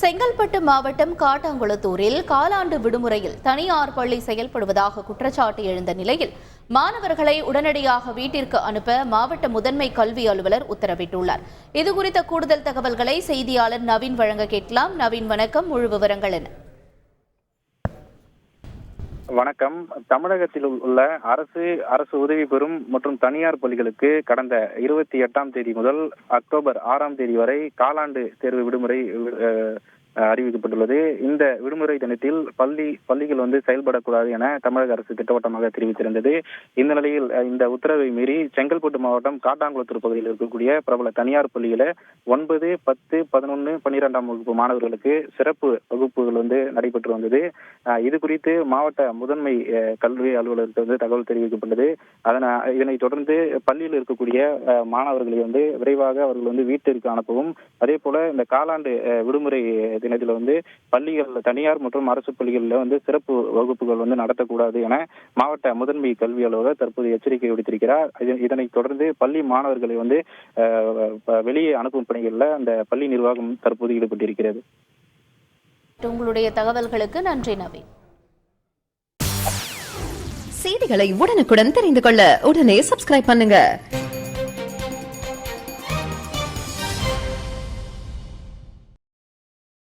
செங்கல்பட்டு மாவட்டம் காட்டாங்குளத்தூரில் காலாண்டு விடுமுறையில் தனியார் பள்ளி செயல்படுவதாக குற்றச்சாட்டு எழுந்த நிலையில் மாணவர்களை உடனடியாக வீட்டிற்கு அனுப்ப மாவட்ட முதன்மை கல்வி அலுவலர் உத்தரவிட்டுள்ளார். இதுகுறித்த கூடுதல் தகவல்களை செய்தியாளர் நவீன் வழங்க கேட்கலாம். நவீன் வணக்கம். முழு விவரங்கள் என்ன? வணக்கம். தமிழகத்தில் உள்ள அரசு அரசு உதவி பெறும் மற்றும் தனியார் பள்ளிகளுக்கு கடந்த இருபத்தி எட்டாம் தேதி முதல் அக்டோபர் ஆறாம் தேதி வரை காலாண்டு தேர்வு விடுமுறை அஹ், அறிவிக்கப்பட்டுள்ளது. இந்த விடுமுறை தினத்தில் பள்ளி பள்ளிகள் வந்து செயல்படக்கூடாது என தமிழக அரசு திட்டவட்டமாக தெரிவித்திருந்தது. இந்த நிலையில் இந்த உத்தரவை மீறி செங்கல்பட்டு மாவட்டம் காட்டாங்குளத்தூர் பகுதியில் இருக்கக்கூடிய பிரபல தனியார் பள்ளியில ஒன்பது பத்து பதினொன்று பன்னிரெண்டாம் வகுப்பு மாணவர்களுக்கு சிறப்பு வகுப்புகள் வந்து நடைபெற்று வந்தது. இது குறித்து மாவட்ட முதன்மை கல்வி அலுவலருக்கு வந்து தகவல் தெரிவிக்கப்பட்டது. அதனை இதனை தொடர்ந்து பள்ளியில் இருக்கக்கூடிய மாணவர்களை வந்து விரைவாக அவர்கள் வந்து வீட்டிற்கு அனுப்பவும். அதே போல இந்த காலாண்டு விடுமுறை தினத்தில் வந்து பள்ளிகள் தனியார் மற்றும் அரசு பள்ளிகளில் வந்து சிறப்பு வகுப்புகள் வந்து நடத்தக்கூடாது என மாவட்ட முதன்மை கல்வி அலுவலர் தற்போது எச்சரிக்கை விடுத்திருக்கிறார். இது- இதனைத் தொடர்ந்து பள்ளி மாணவர்களை வந்து வெளியே அனுப்பும் பணிகளில் அந்த பள்ளி நிர்வாகம் தற்போது ஈடுபட்டிருக்கிறது. உங்களுடைய தகவல்களுக்கு நன்றி நவீன். செய்திகளை உடனுக்குடன் தெரிந்து கொள்ள உடனே சப்ஸ்கிரைப் பண்ணுங்க.